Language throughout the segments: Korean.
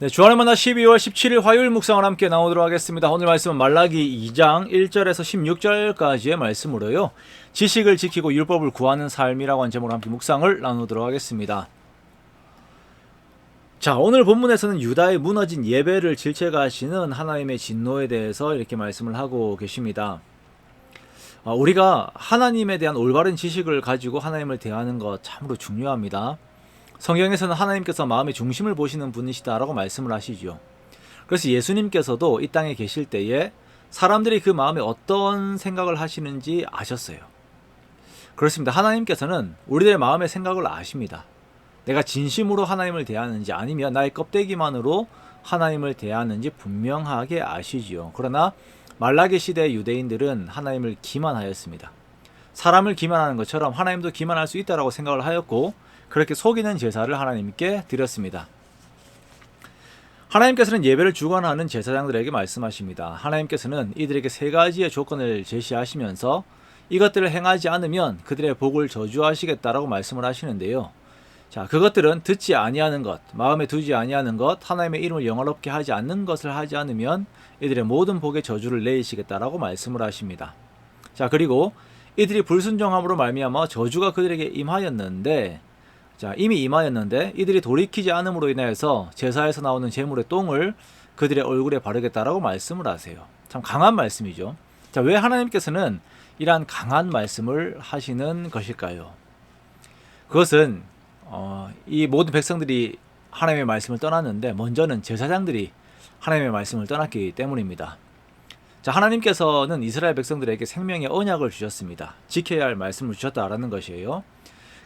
네, 주안의 만나 12월 17일 화요일 묵상을 함께 나오도록 하겠습니다. 오늘 말씀은 말라기 2장 1절에서 16절까지의 말씀으로요. 지식을 지키고 율법을 구하는 삶이라고 한 제목으로 함께 묵상을 나누도록 하겠습니다. 자, 오늘 본문에서는 유다의 무너진 예배를 질책하시는 하나님의 진노에 대해서 이렇게 말씀을 하고 계십니다. 아, 우리가 하나님에 대한 올바른 지식을 가지고 하나님을 대하는 것 참으로 중요합니다. 성경에서는 하나님께서 마음의 중심을 보시는 분이시다라고 말씀을 하시죠. 그래서 예수님께서도 이 땅에 계실 때에 사람들이 그 마음에 어떤 생각을 하시는지 아셨어요. 그렇습니다. 하나님께서는 우리들의 마음의 생각을 아십니다. 내가 진심으로 하나님을 대하는지 아니면 나의 껍데기만으로 하나님을 대하는지 분명하게 아시지요. 그러나 말라기 시대의 유대인들은 하나님을 기만하였습니다. 사람을 기만하는 것처럼 하나님도 기만할 수 있다라고 생각을 하였고 그렇게 속이는 제사를 하나님께 드렸습니다. 하나님께서는 예배를 주관하는 제사장들에게 말씀하십니다. 하나님께서는 이들에게 세 가지의 조건을 제시하시면서 이것들을 행하지 않으면 그들의 복을 저주하시겠다라고 말씀을 하시는데요. 자, 그것들은 듣지 아니하는 것, 마음에 두지 아니하는 것, 하나님의 이름을 영화롭게 하지 않는 것을 하지 않으면 이들의 모든 복의 저주를 내리시겠다라고 말씀을 하십니다. 자, 그리고 이들이 불순종함으로 말미암아 저주가 그들에게 임하였는데 자, 이미 임하였는데 이들이 돌이키지 않음으로 인하여서 제사에서 나오는 제물의 똥을 그들의 얼굴에 바르겠다라고 말씀을 하세요. 참 강한 말씀이죠. 자, 왜 하나님께서는 이러한 강한 말씀을 하시는 것일까요? 그것은 어, 이 모든 백성들이 하나님의 말씀을 떠났는데 먼저는 제사장들이 하나님의 말씀을 떠났기 때문입니다. 자, 하나님께서는 이스라엘 백성들에게 생명의 언약을 주셨습니다. 지켜야 할 말씀을 주셨다라는 것이에요.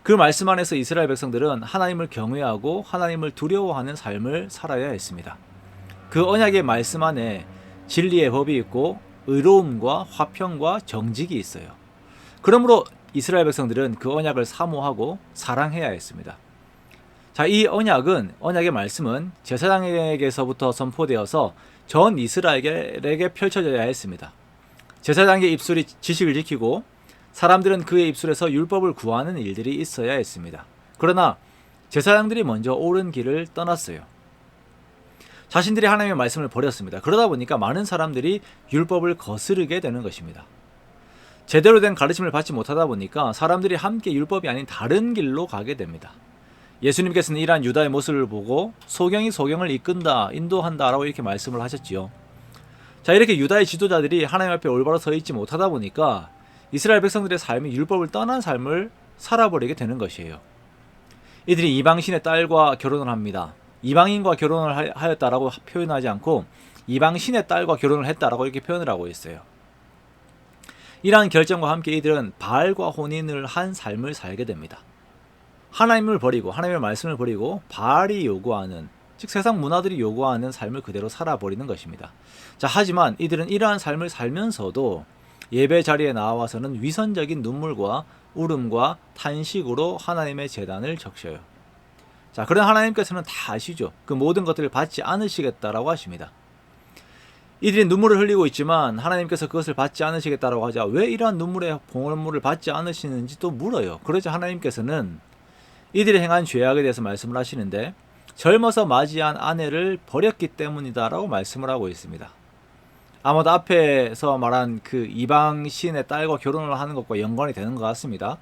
그 말씀 안에서 이스라엘 백성들은 하나님을 경외하고 하나님을 두려워하는 삶을 살아야 했습니다. 그 언약의 말씀 안에 진리의 법이 있고 의로움과 화평과 정직이 있어요. 그러므로 이스라엘 백성들은 그 언약을 사모하고 사랑해야 했습니다. 자, 이 언약은 언약의 말씀은 제사장에게서부터 선포되어서 전 이스라엘에게 펼쳐져야 했습니다. 제사장의 입술이 지식을 지키고 사람들은 그의 입술에서 율법을 구하는 일들이 있어야 했습니다. 그러나 제사장들이 먼저 옳은 길을 떠났어요. 자신들이 하나님의 말씀을 버렸습니다. 그러다 보니까 많은 사람들이 율법을 거스르게 되는 것입니다. 제대로 된 가르침을 받지 못하다 보니까 사람들이 함께 율법이 아닌 다른 길로 가게 됩니다. 예수님께서는 이러한 유다의 모습을 보고 소경이 소경을 이끈다, 인도한다라고 이렇게 말씀을 하셨지요. 자, 이렇게 유다의 지도자들이 하나님 앞에 올바로 서 있지 못하다 보니까 이스라엘 백성들의 삶이 율법을 떠난 삶을 살아버리게 되는 것이에요. 이들이 이방신의 딸과 결혼을 합니다. 이방인과 결혼을 하였다라고 표현하지 않고 이방신의 딸과 결혼을 했다라고 이렇게 표현을 하고 있어요. 이러한 결정과 함께 이들은 바알과 혼인을 한 삶을 살게 됩니다. 하나님을 버리고 하나님의 말씀을 버리고 바알이 요구하는 즉 세상 문화들이 요구하는 삶을 그대로 살아버리는 것입니다. 자, 하지만 이들은 이러한 삶을 살면서도 예배 자리에 나와서는 위선적인 눈물과 울음과 탄식으로 하나님의 재단을 적셔요. 자, 그런 하나님께서는 다 아시죠. 그 모든 것들을 받지 않으시겠다라고 하십니다. 이들이 눈물을 흘리고 있지만 하나님께서 그것을 받지 않으시겠다라고 하자 왜 이러한 눈물의 봉헌물을 받지 않으시는지 또 물어요. 그러자 하나님께서는 이들이 행한 죄악에 대해서 말씀을 하시는데 젊어서 맞이한 아내를 버렸기 때문이다라고 말씀을 하고 있습니다. 아마도 앞에서 말한 그 이방 신의 딸과 결혼을 하는 것과 연관이 되는 것 같습니다.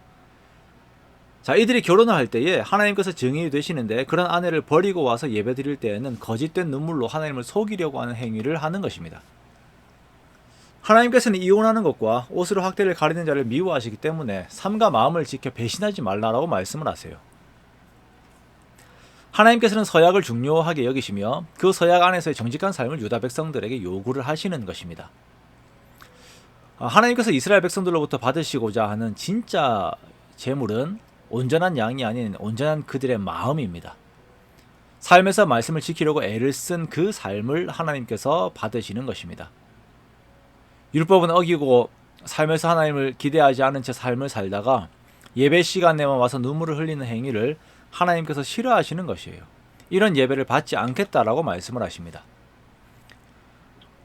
자, 이들이 결혼을 할 때에 하나님께서 증인이 되시는데 그런 아내를 버리고 와서 예배 드릴 때에는 거짓된 눈물로 하나님을 속이려고 하는 행위를 하는 것입니다. 하나님께서는 이혼하는 것과 옷으로 학대를 가리는 자를 미워하시기 때문에 삶과 마음을 지켜 배신하지 말라라고 말씀을 하세요. 하나님께서는 서약을 중요하게 여기시며 그 서약 안에서의 정직한 삶을 유다 백성들에게 요구를 하시는 것입니다. 아, 하나님께서 이스라엘 백성들로부터 받으시고자 하는 진짜 재물은 온전한 양이 아닌 온전한 그들의 마음입니다. 삶에서 말씀을 지키려고 애를 쓴 그 삶을 하나님께서 받으시는 것입니다. 율법은 어기고 삶에서 하나님을 기대하지 않은 채 삶을 살다가 예배 시간에만 와서 눈물을 흘리는 행위를 하나님께서 싫어하시는 것이에요. 이런 예배를 받지 않겠다라고 말씀을 하십니다.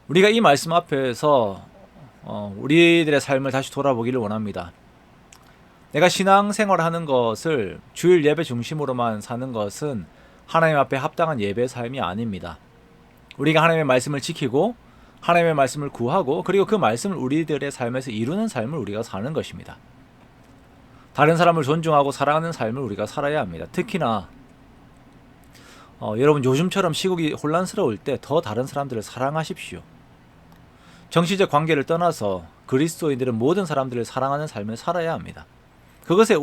우리가 이 말씀 앞에서 어, 우리들의 삶을 다시 돌아보기를 원합니다. 내가 신앙생활 하는 것을 주일 예배 중심으로만 사는 것은 하나님 앞에 합당한 예배 삶이 아닙니다. 우리가 하나님의 말씀을 지키고 하나님의 말씀을 구하고 그리고 그 말씀을 우리들의 삶에서 이루는 삶을 우리가 사는 것입니다. 다른 사람을 존중하고 사랑하는 삶을 우리가 살아야 합니다. 특히나 어, 여러분 요즘처럼 시국이 혼란스러울 때 더 다른 사람들을 사랑하십시오. 정치적 관계를 떠나서 그리스도인들은 모든 사람들을 사랑하는 삶을 살아야 합니다. 그것에